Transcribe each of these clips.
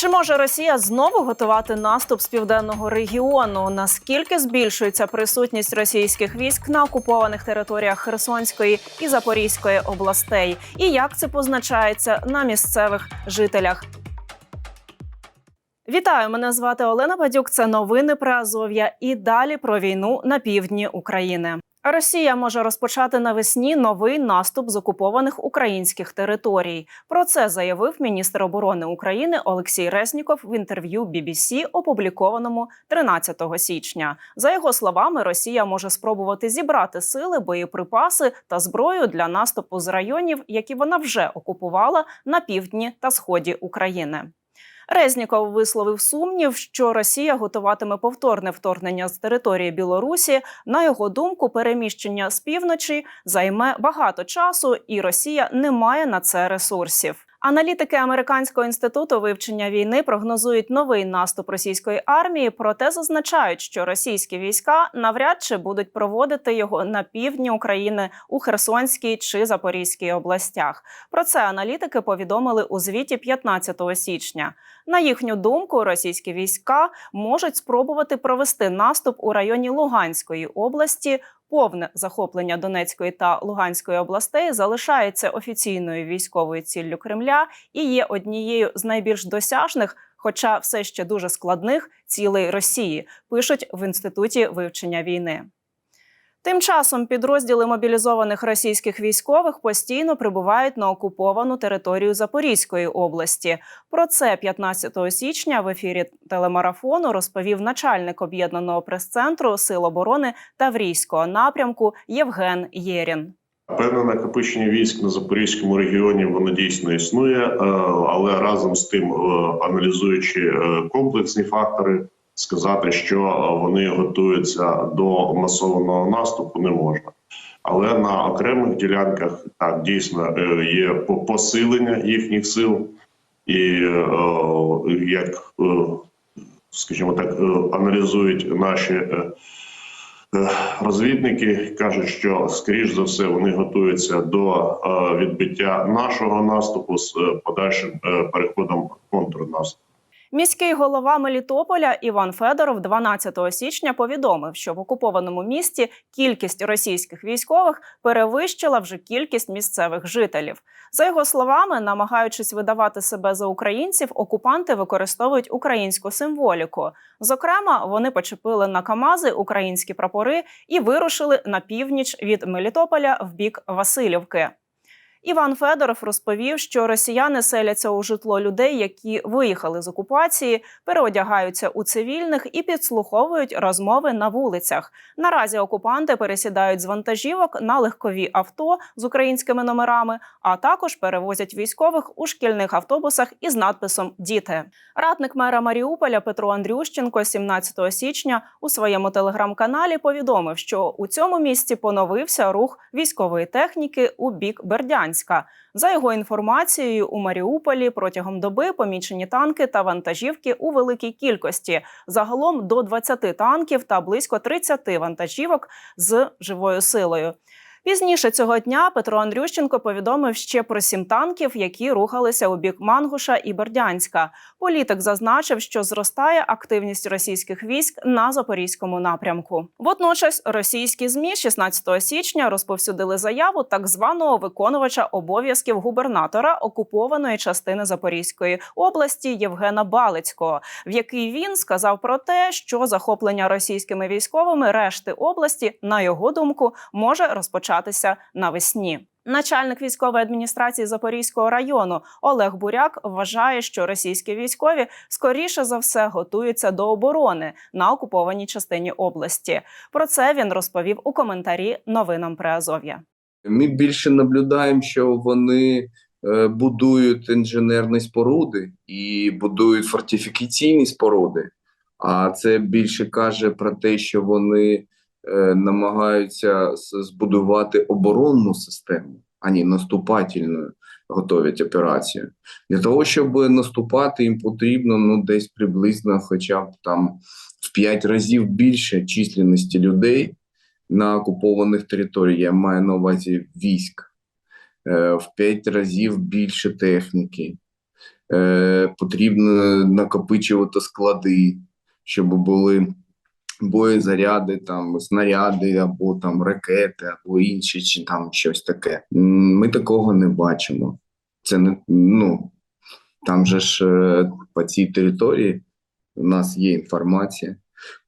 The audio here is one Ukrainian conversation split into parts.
Чи може Росія знову готувати наступ з південного регіону? Наскільки збільшується присутність російських військ на окупованих територіях Херсонської і Запорізької областей? І як це позначається на місцевих жителях? Вітаю, мене звати Олена Бадюк. Це новини про Азов'я. І далі про війну на півдні України. Росія може розпочати навесні новий наступ з окупованих українських територій. Про це заявив міністр оборони України Олексій Резніков в інтерв'ю BBC, опублікованому 13 січня. За його словами, Росія може спробувати зібрати сили, боєприпаси та зброю для наступу з районів, які вона вже окупувала на півдні та сході України. Резніков висловив сумнів, що Росія готуватиме повторне вторгнення з території Білорусі. На його думку, переміщення з півночі займе багато часу, і Росія не має на це ресурсів. Аналітики американського інституту вивчення війни прогнозують новий наступ російської армії, проте зазначають, що російські війська навряд чи будуть проводити його на півдні України у Херсонській чи Запорізькій областях. Про це аналітики повідомили у звіті 15 січня. На їхню думку, російські війська можуть спробувати провести наступ у районі Луганської області. Повне захоплення Донецької та Луганської областей залишається офіційною військовою ціллю Кремля і є однією з найбільш досяжних, хоча все ще дуже складних цілей Росії. Пишуть в інституті вивчення війни. Тим часом підрозділи мобілізованих російських військових постійно прибувають на окуповану територію Запорізької області. Про це 15 січня в ефірі телемарафону розповів начальник об'єднаного прес-центру Сил оборони Таврійського напрямку Євген Єрін. Певне накопичення військ на запорізькому регіоні воно дійсно існує, е, але разом з тим, е, аналізуючи е, комплексні фактори, сказати, що вони готуються до масованого наступу, не можна. Але на окремих ділянках так дійсно є посилення їхніх сил, і як скажімо так, аналізують наші. Розвідники кажуть, що скоріш за все вони готуються до відбиття нашого наступу з подальшим переходом контрнаступу. Міський голова Мелітополя Іван Федоров 12 січня повідомив, що в окупованому місті кількість російських військових перевищила вже кількість місцевих жителів. За його словами, намагаючись видавати себе за українців, окупанти використовують українську символіку. Зокрема, вони почепили на Камази українські прапори і вирушили на північ від Мелітополя в бік Васильівки. Іван Федоров розповів, що росіяни селяться у житло людей, які виїхали з окупації, переодягаються у цивільних і підслуховують розмови на вулицях. Наразі окупанти пересідають з вантажівок на легкові авто з українськими номерами, а також перевозять військових у шкільних автобусах із надписом Діти. Радник мера Маріуполя Петро Андрющенко 17 січня у своєму телеграм-каналі повідомив, що у цьому місці поновився рух військової техніки у бік Бердянська. За його інформацією, у Маріуполі протягом доби помічені танки та вантажівки у великій кількості. Загалом до 20 танків та близько 30 вантажівок з живою силою. Пізніше цього дня Петро Андрющенко повідомив ще про сім танків, які рухалися у бік Мангуша і Бердянська. Політик зазначив, що зростає активність російських військ на запорізькому напрямку. Водночас російські змі 16 січня розповсюдили заяву так званого виконувача обов'язків губернатора окупованої частини Запорізької області Євгена Балицького, в якій він сказав про те, що захоплення російськими військовими решти області, на його думку, може розпочати початися навесні. Начальник військової адміністрації Запорізького району Олег Буряк вважає, що російські військові скоріше за все готуються до оборони на окупованій частині області. Про це він розповів у коментарі новинам Приазов'я. Ми більше наблюдаємо, що вони е, будують інженерні споруди і будують фортифікаційні споруди. А це більше каже про те, що вони намагаються збудувати оборонну систему, а не наступательну, готовлять операцію. Для того, щоб наступати, їм потрібно ну, десь приблизно, хоча б там в 5 разів більше численності людей на окупованих територіях. Я маю на увазі військ, е, в 5 разів більше техніки. Е, потрібно накопичувати склади, щоб були боєзаряди, там снаряди, або там ракети, або інші, чи там щось таке. Ми такого не бачимо. Це не ну там же ж е, по цій території у нас є інформація.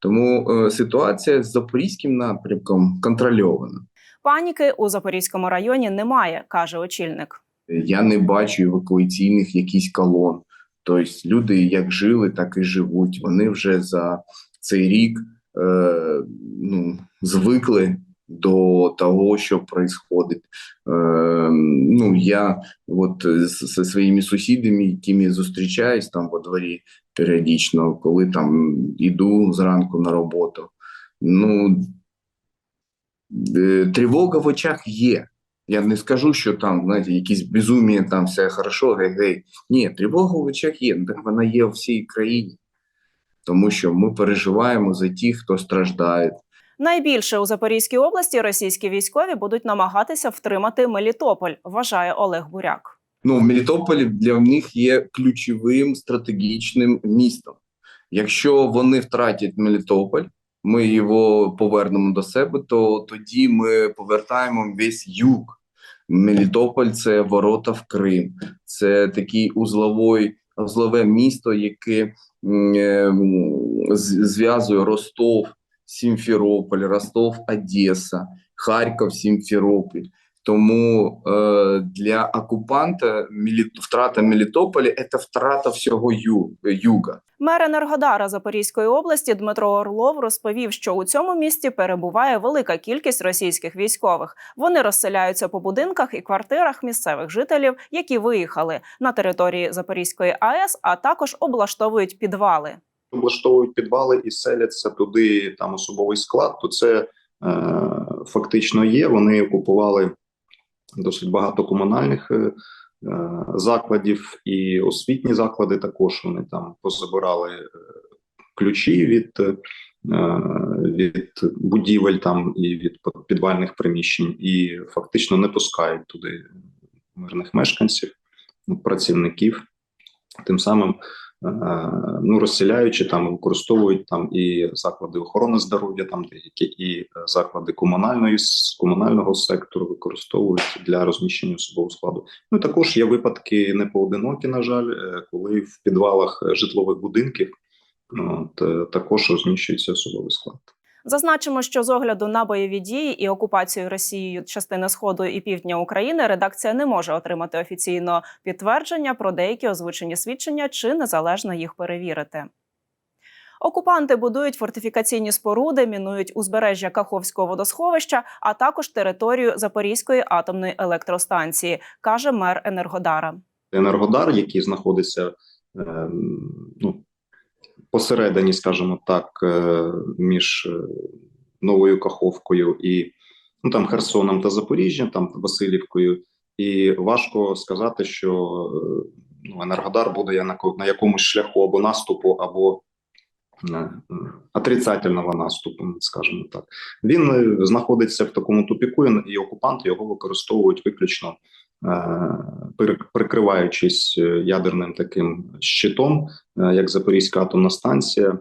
Тому е, ситуація з запорізьким напрямком контрольована. Паніки у Запорізькому районі немає, каже очільник. Я не бачу евакуаційних якісь колон. Тобто люди як жили, так і живуть. Вони вже за цей рік е, ну, звикли до того, що відбувається. Е, ну, я от зі своїми сусідами, якими зустрічаюсь там во дворі періодично, коли там іду зранку на роботу. Ну, е, тривога в очах є. Я не скажу, що там, знаєте, якісь безумія, там все хорошо, гей-гей. Ні, тривога в очах є, так вона є у всій країні. Тому що ми переживаємо за тих, хто страждає. Найбільше у Запорізькій області російські військові будуть намагатися втримати Мелітополь, вважає Олег Буряк. Ну, Мелітополь для них є ключовим стратегічним містом. Якщо вони втратять Мелітополь, ми його повернемо до себе, то тоді ми повертаємо весь юг. Мелітополь це ворота в Крим, це такий узловий, узлове місто, яке зв'язує Ростов, Сімферополь, Ростов, Одеса, Харків, Сімферополь. Тому е, для окупанта мілі... втрата Мелітополя це втрата всього ю... юга. Мер Енергодара Запорізької області Дмитро Орлов розповів, що у цьому місті перебуває велика кількість російських військових. Вони розселяються по будинках і квартирах місцевих жителів, які виїхали на території Запорізької АЕС, а також облаштовують підвали. облаштовують підвали і селяться туди там особовий склад, то це е, фактично є. Вони окупували досить багато комунальних е, е, закладів і освітні заклади. Також вони там позабирали е, ключі від, від будівель там і від підвальних приміщень, і фактично не пускають туди мирних мешканців, працівників. Тим самим ну розселяючи там, використовують там і заклади охорони здоров'я, там деякі і е, заклади комунальної комунального сектору використовують для розміщення особового складу. Ну також є випадки не поодинокі, на жаль, е, коли в підвалах е, житлових будинків от, е, також розміщується особовий склад. Зазначимо, що з огляду на бойові дії і окупацію Росією частини сходу і півдня України редакція не може отримати офіційного підтвердження про деякі озвучені свідчення чи незалежно їх перевірити. Окупанти будують фортифікаційні споруди, мінують узбережжя Каховського водосховища, а також територію Запорізької атомної електростанції, каже мер Енергодара. Енергодар, який знаходиться е, ну, посередині, скажімо так, е, між е, Новою Каховкою і ну, там Херсоном та Запоріжжям, там Васильівкою, і важко сказати, що е, ну, Енергодар буде на, на якомусь шляху або наступу, або отрицательного наступу, скажімо так. Він знаходиться в такому тупіку, і окупанти його використовують виключно прикриваючись е, ядерним таким щитом, е, як Запорізька атомна станція,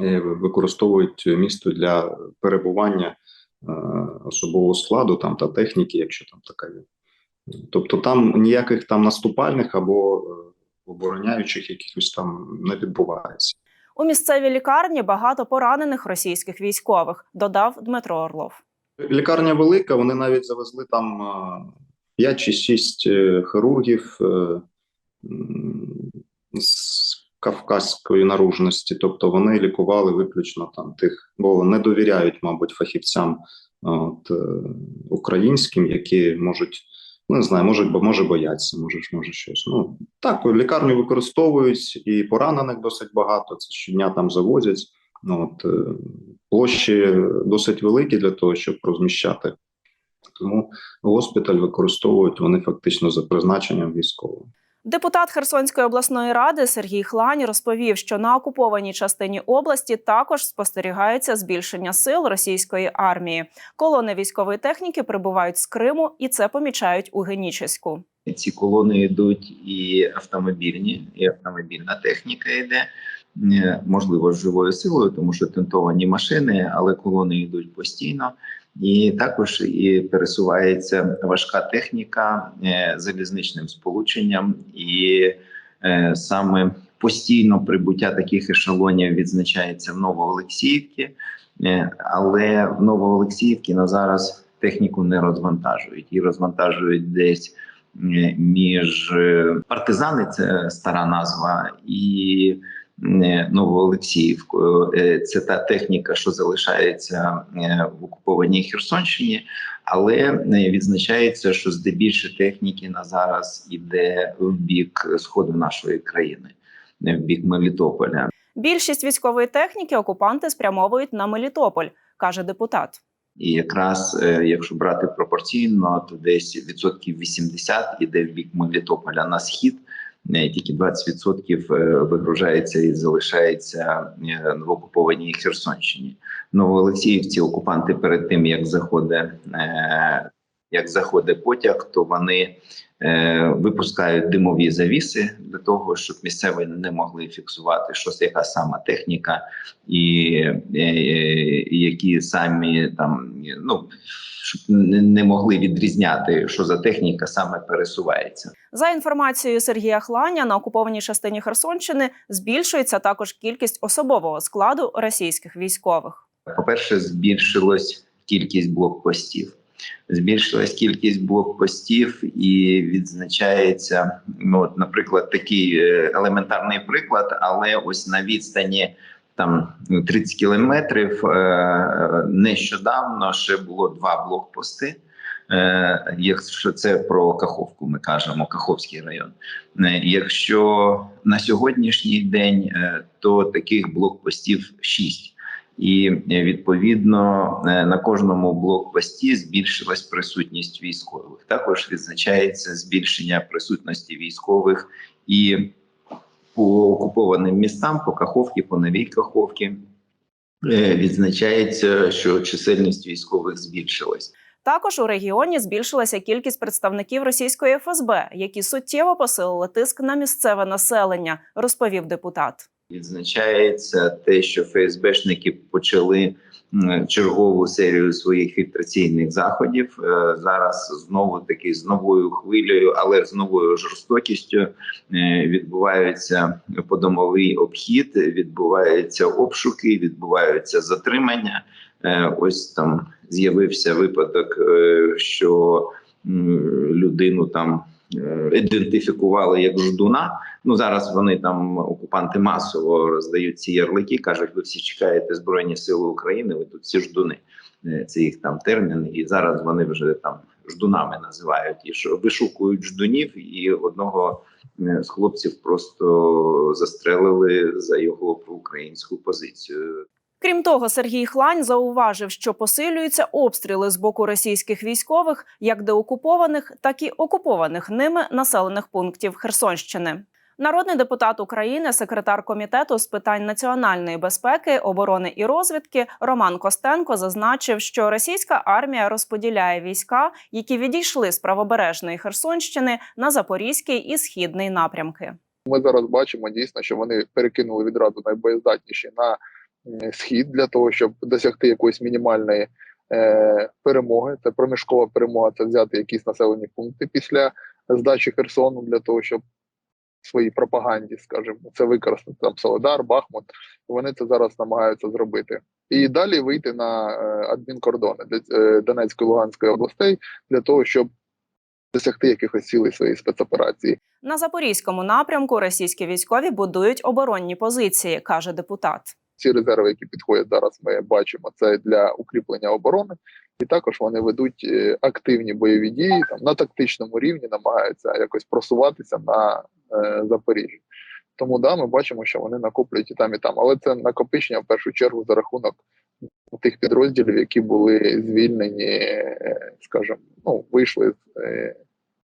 е, використовують місто для перебування е, особового складу там та техніки, якщо там така є. Тобто там ніяких там наступальних або е, обороняючих якихось там не відбувається. У місцевій лікарні багато поранених російських військових, додав Дмитро Орлов. Лікарня велика, вони навіть завезли там е, 5 чи 6 е, хірургів е, з кавказької наружності. Тобто вони лікували виключно там тих, бо не довіряють, мабуть, фахівцям от, е, українським, які можуть. Ну, не знаю, може, може бояться, може, може щось. Ну так, лікарню використовують і поранених досить багато. Це щодня там завозять. Ну, от, площі досить великі для того, щоб розміщати. Тому госпіталь використовують вони фактично за призначенням військового. Депутат Херсонської обласної ради Сергій Хлань розповів, що на окупованій частині області також спостерігається збільшення сил російської армії. Колони військової техніки прибувають з Криму, і це помічають у Генічеську. Ці колони йдуть і автомобільні, і автомобільна техніка йде. Е, Можливо, з живою силою, тому що тентовані машини, але колони йдуть постійно. І також і пересувається важка техніка е, залізничним сполученням, і е, саме постійно прибуття таких ешелонів відзначається в Новоолексіївці, Е, але в Новоолексіївці на зараз техніку не розвантажують. І розвантажують десь між партизани, це стара назва, і Новоолексіївкою. Е, Це та техніка, що залишається е, в окупованій Херсонщині, але е, відзначається, що здебільше техніки на зараз іде в бік сходу нашої країни, не в бік Мелітополя. Більшість військової техніки окупанти спрямовують на Мелітополь, каже депутат. І якраз якщо брати пропорційно, то десь відсотків 80 іде в бік Мелітополя на схід. Е, Тільки 20% е, вигружається і залишається е, в окупованій Херсонщині. Новоолексіївці окупанти перед тим як заходить, як заходить потяг, то вони випускають димові завіси для того, щоб місцеві не могли фіксувати, що це яка сама техніка, і, е, і які самі там ну щоб не, могли відрізняти, що за техніка саме пересувається. За інформацією Сергія Хланя, на окупованій частині Херсонщини збільшується також кількість особового складу російських військових. По-перше, збільшилась кількість блокпостів. Збільшилась кількість блокпостів і відзначається, ну, от, наприклад, такий е, елементарний приклад, але ось на відстані там 30 кілометрів е, нещодавно ще було два блокпости. Е, Якщо це про Каховку, ми кажемо Каховський район. Якщо на сьогоднішній день, то таких блокпостів 6. І е, відповідно е, на кожному блокпості збільшилась присутність військових. Також відзначається збільшення присутності військових і по окупованим містам, по Каховці, по Новій Каховці. Е, Відзначається, що чисельність військових збільшилась. Також у регіоні збільшилася кількість представників російської ФСБ, які суттєво посилили тиск на місцеве населення, розповів депутат. Відзначається те, що ФСБшники почали чергову серію своїх фільтраційних заходів. Е, Зараз знову таки з новою хвилею, але з новою жорстокістю е, відбуваються подомовий обхід, відбуваються обшуки, відбуваються затримання. Е, Ось там з'явився випадок, що людину там ідентифікували як ждуна. Ну зараз вони там окупанти масово роздають ці ярлики, кажуть, ви всі чекаєте збройні сили України. Ви тут всі ждуни. Е, Це їх там термін, і зараз вони вже там ждунами називають. І вишукують ждунів, і одного е, з хлопців просто застрелили за його проукраїнську позицію. Крім того, Сергій Хлань зауважив, що посилюються обстріли з боку російських військових, як деокупованих, так і окупованих ними населених пунктів Херсонщини. Народний депутат України, секретар комітету з питань національної безпеки, оборони і розвідки Роман Костенко зазначив, що російська армія розподіляє війська, які відійшли з правобережної Херсонщини на запорізький і східний напрямки. Ми зараз бачимо дійсно, що вони перекинули відразу найбоєздатніші на схід для того, щоб досягти якоїсь мінімальної е, перемоги. Це проміжкова перемога, це взяти якісь населені пункти після здачі Херсону для того, щоб своїй пропаганді, скажімо, це використати там Солодар, Бахмут. Вони це зараз намагаються зробити. І далі вийти на е, адмінкордони е, Донецької Луганської областей для того, щоб досягти якихось цілей своєї спецоперації. На запорізькому напрямку російські військові будують оборонні позиції, каже депутат. Ці резерви, які підходять зараз, ми бачимо це для укріплення оборони, і також вони ведуть е, активні бойові дії там на тактичному рівні, намагаються якось просуватися на е, Запоріжжя. Тому да, ми бачимо, що вони накоплюють і там, і там. Але це накопичення в першу чергу за рахунок тих підрозділів, які були звільнені, е, скажімо, ну вийшли з е,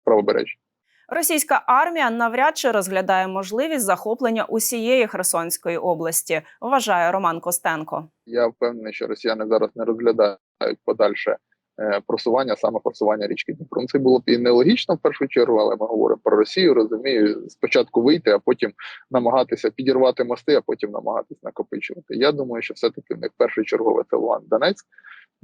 правобережжя. Російська армія навряд чи розглядає можливість захоплення усієї Херсонської області, вважає Роман Костенко. Я впевнений, що росіяни зараз не розглядають подальше е, просування, саме просування річки Дніпро. Ну, Це було б і нелогічно в першу чергу, але ми говоримо про Росію. Розумію, спочатку вийти, а потім намагатися підірвати мости, а потім намагатися накопичувати. Я думаю, що все-таки в них першочергове це Луган Донецьк.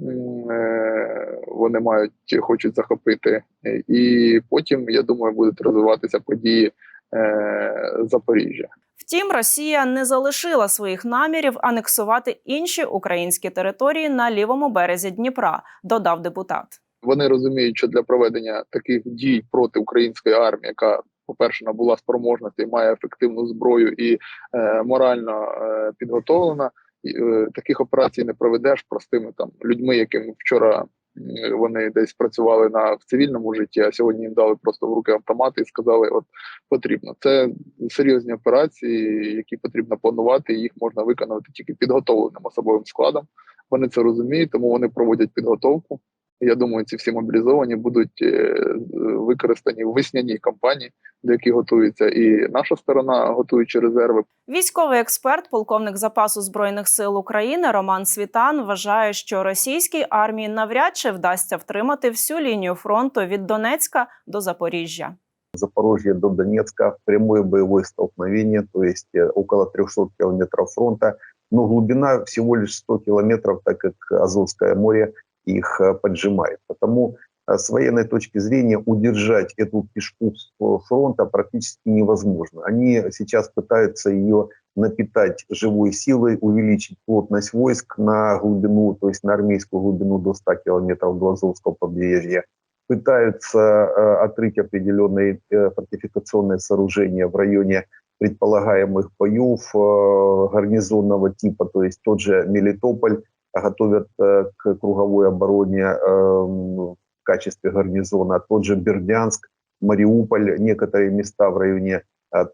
Е, Вони мають хочуть захопити, і потім я думаю, будуть розвиватися події е, Запоріжжя. Втім, Росія не залишила своїх намірів анексувати інші українські території на лівому березі Дніпра, додав депутат. Вони розуміють, що для проведення таких дій проти української армії, яка по-перше, набула спроможності, має ефективну зброю і е, морально е, підготовлена. Е, таких операцій не проведеш простими там людьми, яким вчора вони десь працювали на в цивільному житті, а сьогодні їм дали просто в руки автомати і сказали: от потрібно. Це серйозні операції, які потрібно планувати. і Їх можна виконувати тільки підготовленим особовим складом. Вони це розуміють, тому вони проводять підготовку. Я думаю, ці всі мобілізовані будуть е, використані в весняній кампанії, до яких готується і наша сторона, готуючи резерви. Військовий експерт, полковник запасу збройних сил України Роман Світан вважає, що російській армії навряд чи вдасться втримати всю лінію фронту від Донецька до Запоріжжя. Запорожья до Донецка, прямое боевое столкновение, то есть э, около 300 километров фронта, но глубина всего лишь 100 километров, так как Азовское море их э, поджимает. Потому э, с военной точки зрения удержать эту кишку с фронта практически невозможно. Они сейчас пытаются ее напитать живой силой, увеличить плотность войск на глубину, то есть на армейскую глубину до 100 километров до Азовского побережья пытаются э, отрыть определенные э, фортификационные сооружения в районе предполагаемых боев э, гарнизонного типа, то есть тот же Мелитополь готовят э, к круговой обороне э, в качестве гарнизона, тот же Бердянск, Мариуполь, некоторые места в районе э,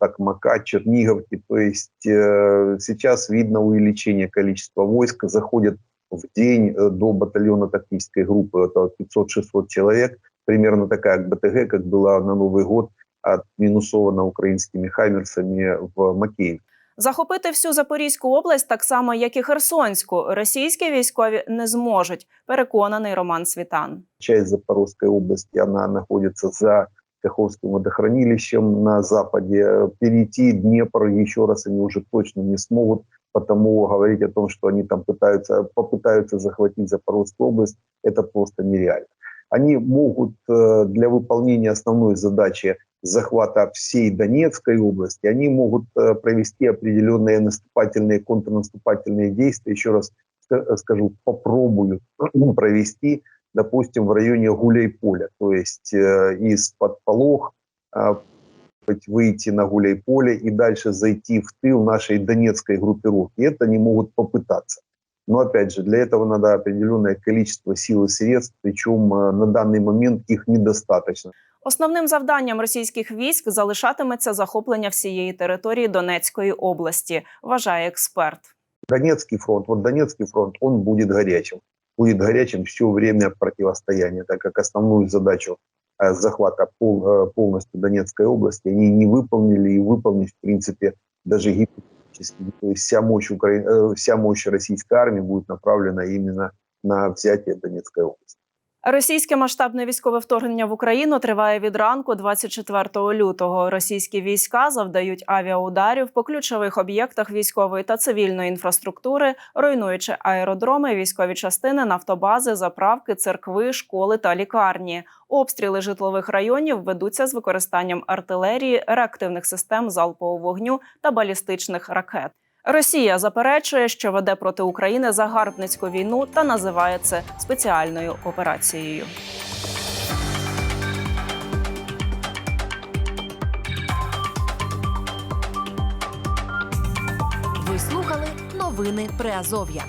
Такмака, Черниговки. То есть э, сейчас видно увеличение количества войск, заходят в день до батальона тактической группы, это 500-600 человек, примерно такая БТГ, как была на Новый год отминусована украинскими хаймерсами в Макееве. Захопити всю Запорізьку область, так само як і Херсонську, російські військові не зможуть. Переконаний Роман Світан. Часть Запорожской области, она находится за Каховским водохранилищем на западе. Перейти Днепр еще раз они уже точно не смогут, потому говорить о том, что они там пытаются, попытаются захватить Запорожскую область, это просто нереально. Они могут э, для выполнения основной задачи захвата всей Донецкой области, они могут э, провести определенные наступательные, контрнаступательные действия, еще раз ска- скажу, попробуют провести, допустим, в районе Гуляйполя, то есть э, из-под Полох э, выйти на Гуляйполе и дальше зайти в тыл нашей донецкой группировки. Это они могут попытаться. Но опять же, для этого надо определенное количество сил и средств, причем э, на данный момент их недостаточно. Основним завданням російських військ залишатиметься захоплення всієї території Донецької області, вважає експерт. Донецкий фронт, вот Донецкий фронт, он будет горячим. Будет горячим все время противостояния, так как основную задачу э, захвата пол- э, полностью Донецкой области они не выполнили и выполнить, в принципе, даже гипотетически. То есть вся мощь, Укра... э, вся мощь российской армии будет направлена именно на взятие Донецкой области. Російське масштабне військове вторгнення в Україну триває від ранку 24 лютого. Російські війська завдають авіаударів по ключових об'єктах військової та цивільної інфраструктури, руйнуючи аеродроми, військові частини, нафтобази, заправки, церкви, школи та лікарні. Обстріли житлових районів ведуться з використанням артилерії, реактивних систем залпового вогню та балістичних ракет. Росія заперечує, що веде проти України загарбницьку війну та називає це спеціальною операцією. Ви слухали новини Приазов'я.